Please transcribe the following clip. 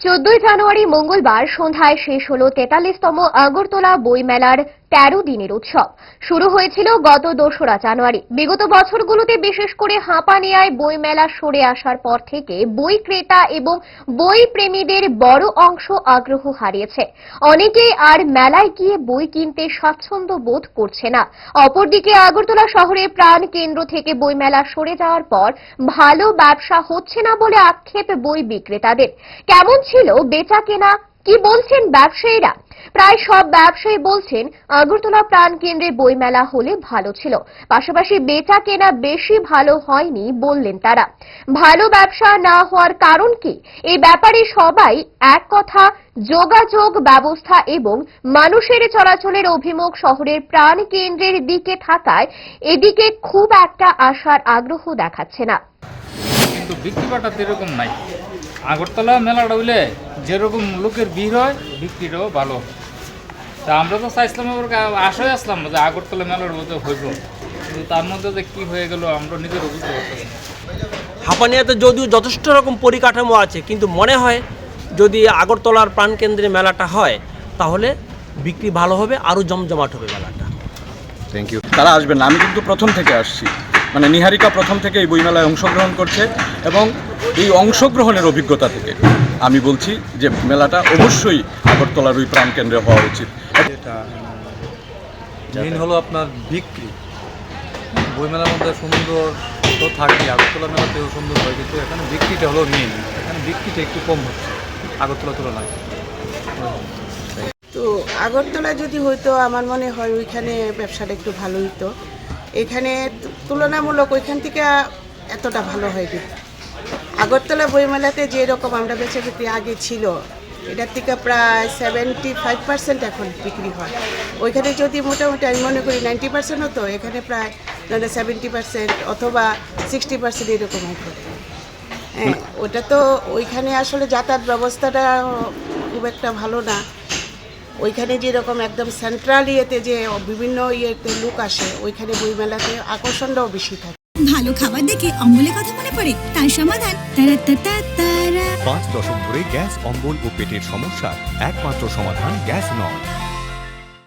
চোদ্দই জানুয়ারি মঙ্গলবার সন্ধ্যায় শেষ হল তেতাল্লিশতম আগরতলা বইমেলার তেরো দিনের উৎসব। শুরু হয়েছিল গত দোসরা জানুয়ারি। বিগত বছরগুলোতে বিশেষ করে হাঁপানিয়ায় বইমেলা সরে আসার পর থেকে বই ক্রেতা এবং বই প্রেমীদের বড় অংশ আগ্রহ হারিয়েছে। অনেকেই আর মেলায় গিয়ে বই কিনতে স্বাচ্ছন্দ্য বোধ করছে না। অপরদিকে আগরতলা শহরে প্রাণ কেন্দ্র থেকে বইমেলা সরে যাওয়ার পর ভালো ব্যবসা হচ্ছে না বলে আক্ষেপ বই বিক্রেতাদের। কেমন ছিল বেচা কেনা? কি বলছেন ব্যবসায়ীরা? প্রায় সব ব্যবসায়ী বলছেন, আগরতলা প্রাণ কেন্দ্রে বইমেলা হলে ভালো ছিল। পাশাপাশি বেচা কেনা বেশি ভালো হয়নি বললেন তারা। ভালো ব্যবসা না হওয়ার কারণ কি? এই ব্যাপারে সবাই এক কথা, যোগাযোগ ব্যবস্থা এবং মানুষের চলাচলের অভিমুখ শহরের প্রাণ কেন্দ্রের দিকে থাকায় এদিকে খুব একটা আসার আগ্রহ দেখাচ্ছে না। বিক্রি এরকম নাই। আগরতলা মেলাটা হইলে যেরকম লোকের ভিড় হয় বিক্রিটাও ভালো। তা আমরা তো চাইছিলাম এবার আশায় আসলাম যে আগরতলা মেলার মধ্যে হইব। কিন্তু তার মধ্যে যে কী হয়ে গেল আমরা নিজেরও বুঝতে পারতেছি না। হাঁপানিয়াতে যদিও যথেষ্ট রকম পরিকাঠামো আছে কিন্তু মনে হয় যদি আগরতলার প্রাণকেন্দ্রে মেলাটা হয় তাহলে বিক্রি ভালো হবে আরও জমজমাট হবে মেলাটা। থ্যাংক ইউ তারা আসবেন আমি কিন্তু প্রথম থেকে আসছি। মানে নিহারিকা প্রথম থেকে এই বইমেলায় অংশগ্রহণ করছে এবং এই অংশগ্রহণের অভিজ্ঞতা থেকে। আমি বলছি যে মেলাটা অবশ্যই আগরতলার ওই প্রাণকেন্দ্রে হওয়া উচিত। মেন হলো আপনার বিক্রি। বইমেলার মধ্যে সুন্দর তো থাকে আগরতলা মেলাতেও সুন্দর হয় কিন্তু এখানে বিক্রিটা হলো মেন এখানে বিক্রিটা একটু কম হচ্ছে আগরতলা তুলনায়। তো আগরতলা যদি হইতো আমার মনে হয় ওইখানে ব্যবসাটা একটু ভালো হইতো। এখানে তুলনামূলক ওইখান থেকে এতটা ভালো হয় হয়নি। আগরতলা বইমেলাতে যে রকম আমরা বেচা বিক্রি আগে ছিল এটার থেকে প্রায় সেভেন্টি ফাইভ পার্সেন্ট এখন বিক্রি হয়। ওইখানে যদি মোটামুটি আমি মনে করি নাইনটি পার্সেন্ট হতো এখানে প্রায় মানে সেভেন্টি পার্সেন্ট অথবা সিক্সটি পার্সেন্ট এরকম হতো। হ্যাঁ ওটা তো ওইখানে আসলে যাতায়াত ব্যবস্থাটা খুব একটা ভালো না। ওইখানে যেরকম একদম সেন্ট্রাল ইয়েতে যে বিভিন্ন ইয়েতে লোক আসে ওইখানে বইমেলাতে আকর্ষণটাও বেশি থাকে। ভালো খাবার দেখে অম্বলের কথা মনে পড়ে। তার সমাধান পাঁচ দশক ধরে গ্যাস, অম্বল ও পেটের সমস্যা, একমাত্র সমাধান গ্যাস নল